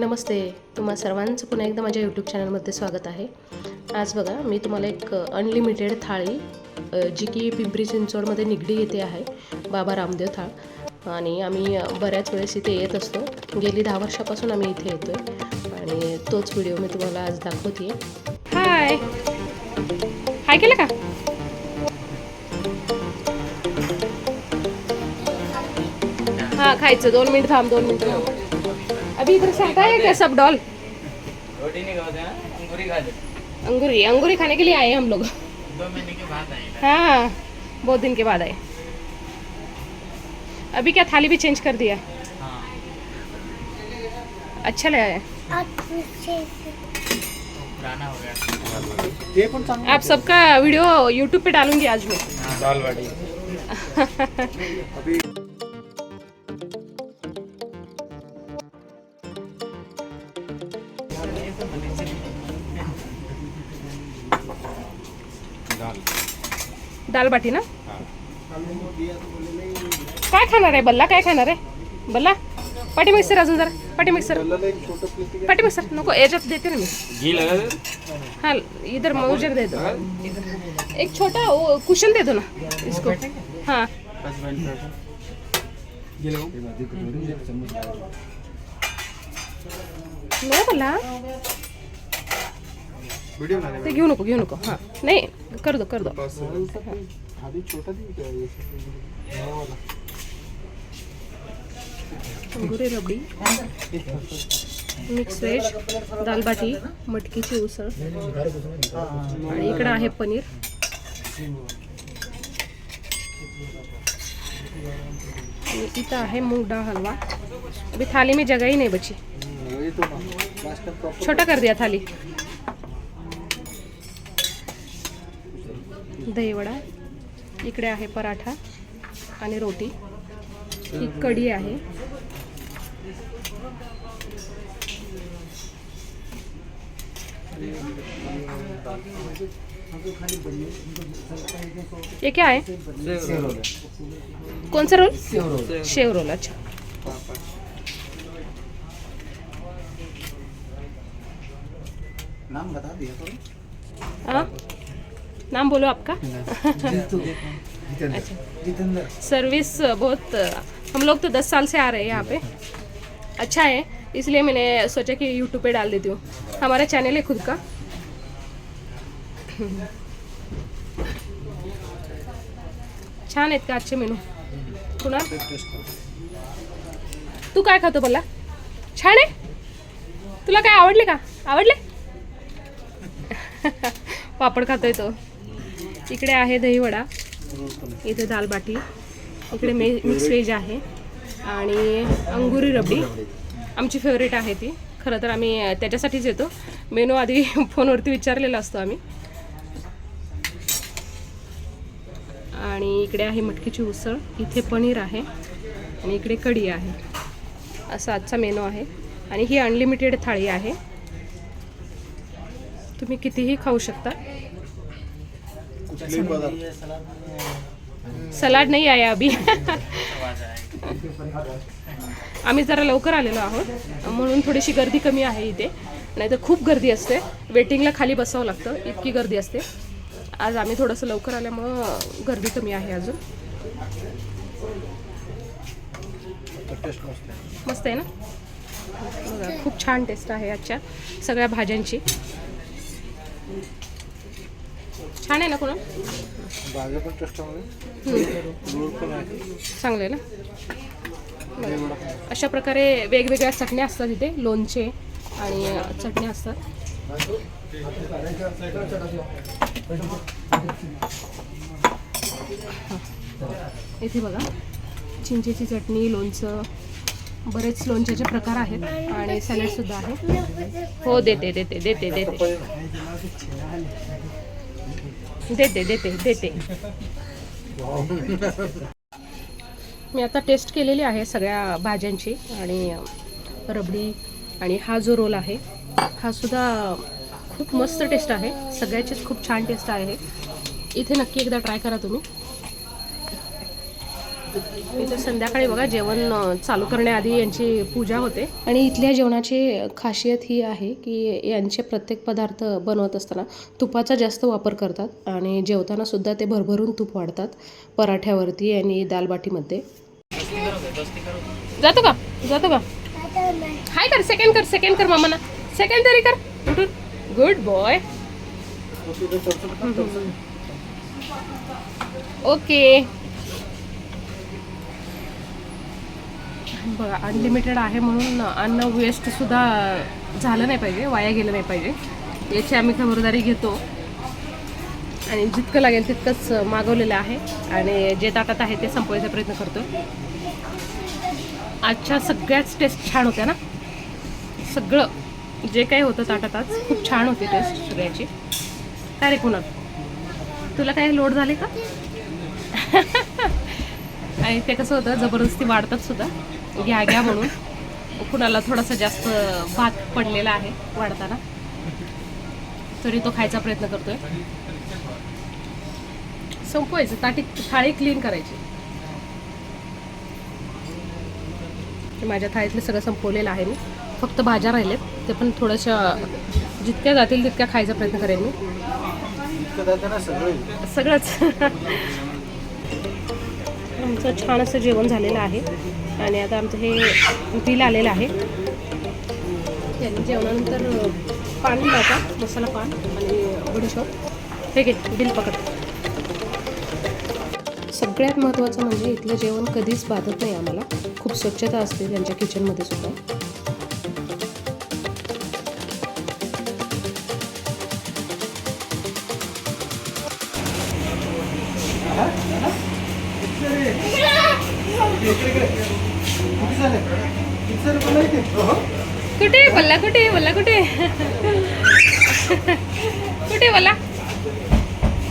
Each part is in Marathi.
नमस्ते. तुम्हा सर्वांचं पुन्हा एकदा माझ्या यूट्यूब चॅनलमध्ये स्वागत आहे. आज बघा मी तुम्हाला एक अनलिमिटेड थाळी जी की पिंपरी चिंचवडमध्ये निगडी येथे आहे बाबा रामदेव थाळ. आणि आम्ही बऱ्याच वेळेस इथे येत असतो. गेली दहा वर्षापासून आम्ही इथे येतो आहे आणि तोच व्हिडिओ मी तुम्हाला आज दाखवते हाय हाय केलं का? हां खायचं. दोन मिनिट थांब दोन मिनिट थांब. अभी इधर से हटा है क्या सब डॉल? रोटी नहीं खाते हैं? अंगूरी खाते। अंगूरी अंगूरी खाने के लिए आए हैं हम लोग। दो महीने के बाद आए हाँ बहुत दिन के बाद आए। अभी क्या थाली भी चेंज कर दिया? हाँ। अच्छा लगा है हो गया। आप सबका वीडियो यूट्यूब पे डालूँगी आज मैं। दाल बाटी। दाल बाटी ना? काय खाणार आहे बल्ला? काय खाणार आहे? बल्ला? पाटी मिक्सर अजून जरा पाटी मिक्सर. पाटी मिक्सर नको याच्यात देते ना मी. घी लगा दे. हाँ इधर मुझे दे दो. एक छोटा कुशन दे दो ना इसको. हाँ. नो बोला ते घेऊ नको घेऊ नको. हां. नाही कर दो कर दो. अंगुरी रबडी मिक्स व्हेज दाल बाटी मटकीची उसळ. आणि इकडं आहे पनीर. इथं आहे मूग डाळ हलवा. अभी थाली में जगह ही नहीं बची छोटा कर दिया थाली. दहीवडा इकडे आहे पराठा आणि रोटी. ही कढी आहे. ये क्या? है कौन सा रोल? शेव रोल अच्छा. नाम बता दिया हाँ नाम बोलो आपका? जितेंद्र. सर्विस बहुत हम लोग तो दस साल से आ रहे हैं यहाँ पे। अच्छा है इसलिए मैंने सोचा कि यूट्यूब पे डाल देती हूँ। हमारा चैनल है खुद का। छान आहेत का आजचे मेनू कुणाल तू काय खातो बोला छान आहे? तुला काय आवडले का? आवडले? पापड खातोय तो. इकडे आहे दहीवडा इथे दाल बाटी इकडे मे मिक्स व्हेज आहे. आणि अंगुरी रबडी. आमची फेवरेट आहे ती. खरं तर आम्ही त्याच्यासाठीच येतो. मेनू आधी फोनवरती विचारलेला असतो आम्ही. आणि इकडे आहे मटकीची उसळ. इथे पनीर आहे. आणि इकडे कढी आहे. असा आजचा मेनू आहे. आणि ही अनलिमिटेड थाळी आहे. तुम्ही कितीही खाऊ शकता. सलाड नाही आहे अभी. आम्ही जरा लवकर आलेलो आहोत. म्हणून थोडीशी गर्दी कमी आहे इथे. नाहीतर खूप गर्दी असते. वेटिंगला खाली बसावं लागतं. इतकी गर्दी असते. आज आम्ही थोडंसं लवकर आल्यामुळं गर्दी कमी आहे अजून. मस्त आहे. ना? बघा खूप छान टेस्ट आहे आजच्या सगळ्या भाज्यांची. छान आहे ना कोणा भाज्या पण पण आहे. चांगलं आहे ना. अशा प्रकारे वेगवेगळ्या चटण्या असतात इथे लोणचे आणि चटण्या असतात. इथे बघा. चिंचेची चटणी लोणचं बरेच लोणच्याचे प्रकार आहेत आणि सॅलडसुद्धा आहे. हो देते देते देते देते. देते देते देते. मी आता टेस्ट केलेली आहे सगळ्या भाज्यांची आणि रबडी आणि हा जो रोल आहे हा सुद्धा खूप मस्त टेस्ट आहे. सगळ्याचीच खूप छान टेस्ट आहे. इथे नक्की एकदा ट्राय करा तुम्ही. इथं संध्याकाळी बघा जेवण चालू करण्याआधी यांची पूजा होते. आणि इथल्या जेवणाची खासियत ही आहे की यांचे प्रत्येक पदार्थ बनवत असताना तुपाचा जास्त वापर करतात आणि जेवताना सुद्धा ते भरभरून तूप वाढतात पराठ्यावरती आणि दालबाटीमध्ये जातो का? जातो का? हाय कर सेकंड कर सेकंड कर मामाना. सेकंड तरी कर. उठून गुड बॉय ओके. बघा अनलिमिटेड आहे म्हणून अन्न वेस्ट सुद्धा झालं नाही पाहिजे वाया गेलं नाही पाहिजे. याची आम्ही खबरदारी घेतो. आणि जितकं लागेल तितकंच मागवलेलं आहे. आणि जे ताटात आहे ते संपवायचा प्रयत्न करतो आजच्या सगळ्याच टेस्ट छान होत्या ना? सगळं जे काही होतं ताटात आज खूप छान होती टेस्ट सगळ्याची. काय रे कुणाल तुला काही लोड झाले का? आणि ते कसं होतं जबरदस्ती वाढतात सुद्धा. घ्या घ्या म्हणून. कुणाला थोडासा जास्त भात पडलेला आहे वाढताना. तरी तो खायचा प्रयत्न करतोय. संपवायचं ताटी थाळी क्लीन करायची. ते माझ्या थाळीतलं सगळं संपवलेलं आहे मी. फक्त भाज्या राहिलेत. ते पण थोड्याशा जितक्या जातील तितक्या खायचा प्रयत्न करेन मी. सगळंच. आमचं छान असं जेवण झालेलं आहे. आणि आता आमचं हे बिल आलेलं आहे. त्यांनी जेवणानंतर पान दिला होता मसाला पान आणि बडीशॉप. हे घे बिल पकड. सगळ्यात महत्त्वाचं म्हणजे इथलं जेवण कधीच बाधत नाही आम्हाला. खूप स्वच्छता असते त्यांच्या किचनमध्ये सुद्धा. कुठे वल्ला? कुठे वल्ला? कुठे कुठे वल्ला?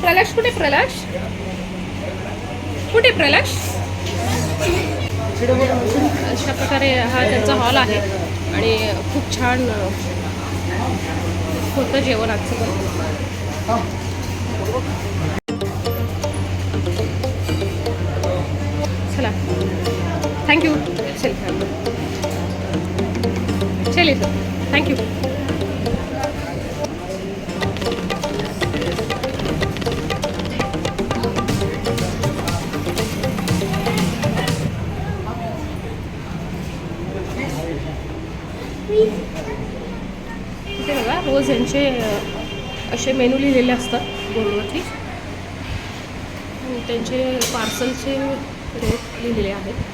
प्रलाश कुठे प्रलाश कुठे प्रलाश अशा प्रकारे हा त्यांचा हॉल आहे. आणि खूप छान होतं जेवण आजचं चला. चला थँक्यू चल चल येतो थँक्यू इथे बघा रोज यांचे अ, असे मेनू लिहिलेले असतात बोर्डवरती आणि त्यांचे पार्सलचे रेट लिहिलेले आहेत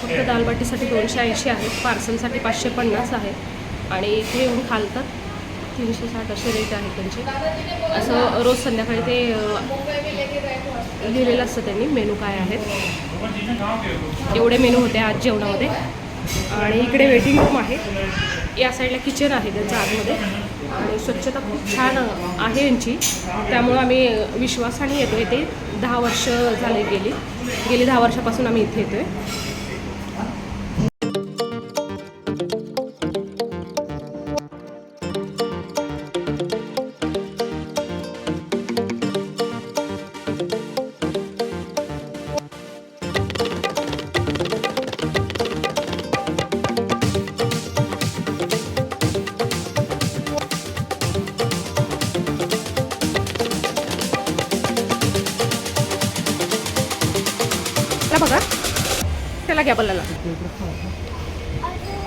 फक्त दालबाटीसाठी दोनशे ऐंशी आहेत पार्सलसाठी पाचशे पन्नास आहे. आणि इथे येऊन खालतात तीनशे साठ असे रेट आहेत त्यांचे. असं रोज संध्याकाळी ते लिहिलेलं असतं त्यांनी मेनू काय आहेत. एवढे मेनू होते आज जेवणामध्ये. आणि इकडे वेटिंग रूम आहे. या साईडला किचन आहे त्यांच्या आतमध्ये. आणि स्वच्छता खूप छान आहे यांची. त्यामुळं आम्ही विश्वासाने येतो इथे दहा वर्ष झाले गेली. गेली दहा वर्षापासून आम्ही इथे येतो आहे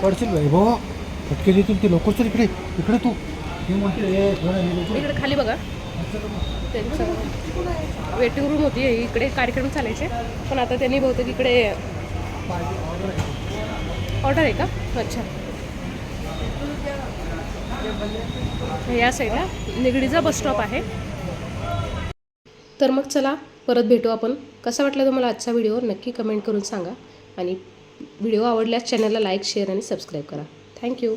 पडशील भाई भाऊ फटके देतील ते लोकच इकडे इकडे तू. हे म्हणते. इकडे खाली बघा. त्यांचं वेटिंग रूम होती इकडे कार्यक्रम चालायचे. पण आता त्यांनी बहुतेक इकडे ऑर्डर आहे का? अच्छा. या साईडला निगडीचा बस स्टॉप आहे. तर मग चला परत भेटू आपण. कसा वाटला तुम्हाला आजचा व्हिडिओ नक्की कमेंट करून सांगा. आणि व्हिडिओ आवडल्यास चॅनलला लाईक शेअर आणि सबस्क्राईब करा. Thank you.